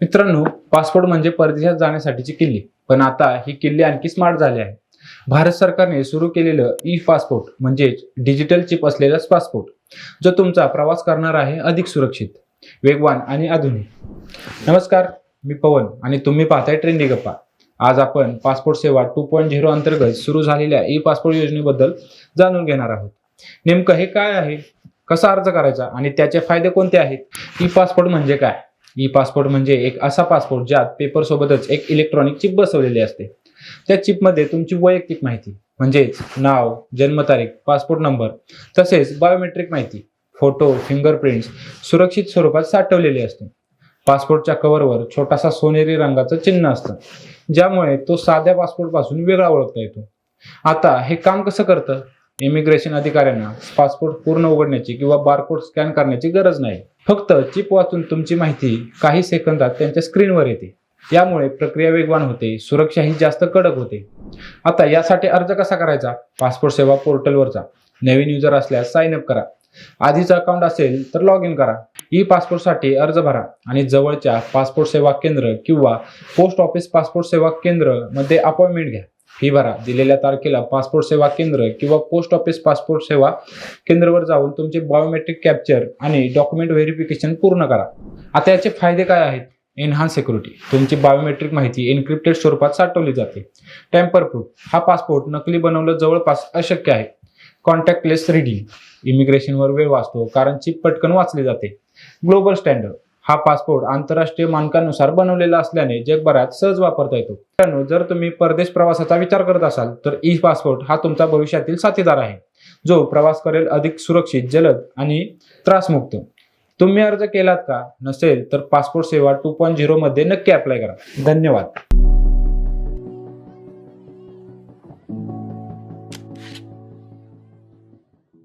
मित्रांनो पासपोर्ट म्हणजे परदेशात जाण्यासाठीची किल्ली. पण आता ही किल्ली आणखी स्मार्ट झाली आहे. भारत सरकारने सुरू केलेलं ई पासपोर्ट म्हणजेच डिजिटल चिप असलेला पासपोर्ट जो तुमचा प्रवास करणार आहे अधिक सुरक्षित वेगवान आणि आधुनिक. नमस्कार मी पवन आणि तुम्ही पाहताय ट्रेंडी गप्पा. आज आपण पासपोर्ट सेवा टू पॉईंट झिरो अंतर्गत सुरू झालेल्या ई पासपोर्ट योजनेबद्दल जाणून घेणार आहोत. नेमकं हे काय आहे? कसा अर्ज करायचा आणि त्याचे फायदे कोणते आहेत? ई पासपोर्ट म्हणजे काय? ई पासपोर्ट म्हणजे एक असा पासपोर्ट ज्यात पेपर सोबतच एक इलेक्ट्रॉनिक चिप बसवलेली असते. त्या चिपमध्ये तुमची वैयक्तिक माहिती म्हणजेच नाव जन्मतारीख पासपोर्ट नंबर तसेच बायोमेट्रिक माहिती फोटो फिंगरप्रिंट्स सुरक्षित स्वरूपात साठवलेली असते. पासपोर्टच्या कव्हरवर छोटासा सोनेरी रंगाचं चिन्ह असतं. ज्यामुळे तो साध्या पासपोर्टपासून वेगळा ओळखता येतो. आता हे काम कसं करतं? इमिग्रेशन अधिकाऱ्यांना पासपोर्ट पूर्ण उघडण्याची किंवा बारकोड स्कॅन करण्याची गरज नाही. फक्त चिप वाचून तुमची माहिती काही सेकंदात त्यांच्या स्क्रीनवर येते. यामुळे प्रक्रिया वेगवान होते सुरक्षाही जास्त कडक होते. आता यासाठी अर्ज कसा करायचा? पासपोर्ट सेवा पोर्टलवरचा. नवीन युजर असल्यास साइन अप करा. आधीचं अकाउंट असेल तर लॉग इन करा. ई पासपोर्टसाठी अर्ज भरा आणि जवळच्या पासपोर्ट सेवा केंद्र किंवा पोस्ट ऑफिस पासपोर्ट सेवा केंद्रमध्ये अपॉइंटमेंट घ्या. फी भरा. दिलेल्या तारखेला पासपोर्ट सेवा केंद्र किंवा पोस्ट ऑफिस पासपोर्ट सेवा केंद्रावर जाऊन तुमचे बायोमेट्रिक कॅप्चर आणि डॉक्युमेंट व्हेरिफिकेशन पूर्ण करा. आता याचे फायदे काय आहेत? एनहान्स सिक्युरिटी तुमची बायोमेट्रिक माहिती एन्क्रिप्टेड स्वरूपात साठवली जाते. टेम्पर प्रूफ हा पासपोर्ट नकली बनवलं जवळपास अशक्य आहे. कॉन्टॅक्टलेस रिडिंग इमिग्रेशनवर वेळ वाचतो कारण चिप पटकन वाचली जाते. ग्लोबल स्टँडर्ड हा पासपोर्ट आंतरराष्ट्रीय मानकांनुसार बनवलेला असल्याने जगभरात सहज वापरता येतो. मित्रांनो जर तुम्ही परदेश प्रवासाचा विचार करत असाल तर ई पासपोर्ट हा तुमचा भविष्यातील साथीदार आहे जो प्रवास करेल अधिक सुरक्षित जलद आणि त्रासमुक्त. तुम्ही अर्ज केलात का नसेल तर पासपोर्ट सेवा टू पॉईंट झिरो मध्ये नक्की अप्लाय करा. धन्यवाद.